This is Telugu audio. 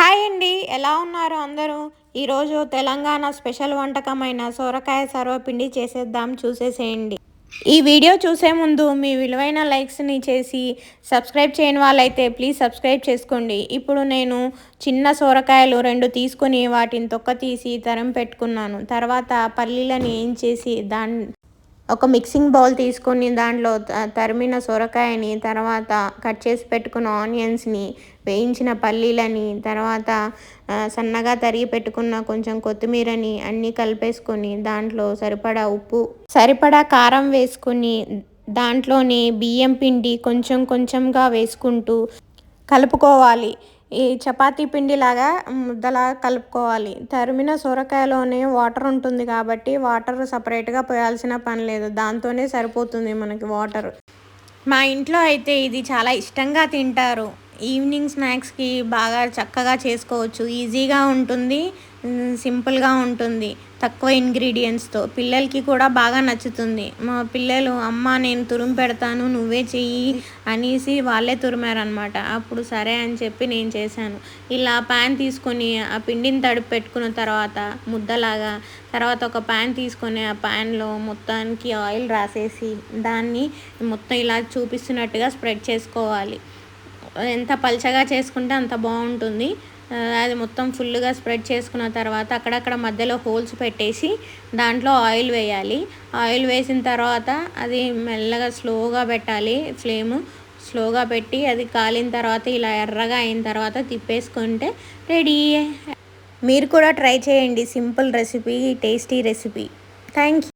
హాయ్ అండి. ఎలా ఉన్నారు అందరూ? ఈరోజు తెలంగాణ స్పెషల్ వంటకమైన సొరకాయ సర్వపిండి చేసేద్దాం చూసేసేయండి. ఈ వీడియో చూసే ముందు మీ విలువైన లైక్స్ని చేసి సబ్స్క్రైబ్ చేయని వాళ్ళైతే ప్లీజ్ సబ్స్క్రైబ్ చేసుకోండి. ఇప్పుడు నేను చిన్న సొరకాయలు రెండు తీసుకొని వాటిని తొక్క తీసి తరం పెట్టుకున్నాను. తర్వాత పల్లీలను ఏం చేసి దాని ఒక మిక్సింగ్ బౌల్ తీసుకొని దాంట్లో తరిమిన సొరకాయని తర్వాత కట్ చేసి పెట్టుకున్న ఆనియన్స్ని వేయించిన పల్లీలని తర్వాత సన్నగా తరిగి పెట్టుకున్న కొంచెం కొత్తిమీరని అన్నీ కలిపేసుకొని దాంట్లో సరిపడా ఉప్పు సరిపడా కారం వేసుకొని దాంట్లోనే బియ్యం పిండి కొంచెం కొంచెంగా వేసుకుంటూ కలుపుకోవాలి. ఈ చపాతీ పిండిలాగా ముద్దలా కలుపుకోవాలి. తరిమిన సొరకాయలోనే వాటర్ ఉంటుంది కాబట్టి వాటర్ సపరేట్గా పోయాల్సిన పని లేదు. దాంతోనే సరిపోతుంది మనకి వాటర్. మా ఇంట్లో అయితే ఇది చాలా ఇష్టంగా తింటారు. ఈవినింగ్ స్నాక్స్కి బాగా చక్కగా చేసుకోవచ్చు. ఈజీగా ఉంటుంది. సింపుల్గా ఉంటుంది. తక్కువ ఇంగ్రీడియంట్స్తో పిల్లలకి కూడా బాగా నచ్చుతుంది. మా పిల్లలు అమ్మ నేను తురుము పెడతాను నువ్వే చెయ్యి అనేసి వాళ్ళే తురిమారనమాట అప్పుడు సరే అని చెప్పి నేను చేశాను. ఇలా ప్యాన్ తీసుకొని ఆ పిండిని తడిపి పెట్టుకున్న తర్వాత ముద్దలాగా తర్వాత ఒక ప్యాన్ తీసుకొని ఆ ప్యాన్లో మొత్తానికి ఆయిల్ రాసేసి దాన్ని మొత్తం ఇలా చూపిస్తున్నట్టుగా స్ప్రెడ్ చేసుకోవాలి. ఎంత పల్చగా చేసుకుంటే అంత బాగుంటుంది. అది మొత్తం ఫుల్గా స్ప్రెడ్ చేసుకున్న తర్వాత అక్కడక్కడ మధ్యలో హోల్స్ పెట్టేసి దాంట్లో ఆయిల్ వేయాలి. ఆయిల్ వేసిన తర్వాత అది మెల్లగా స్లోగా పెట్టాలి. ఫ్లేము స్లోగా పెట్టి అది కాలిన తర్వాత ఇలా ఎర్రగా అయిన తర్వాత తిప్పేసుకుంటే రెడీ. మీరు కూడా ట్రై చేయండి. Simple recipe tasty recipe. Thank you.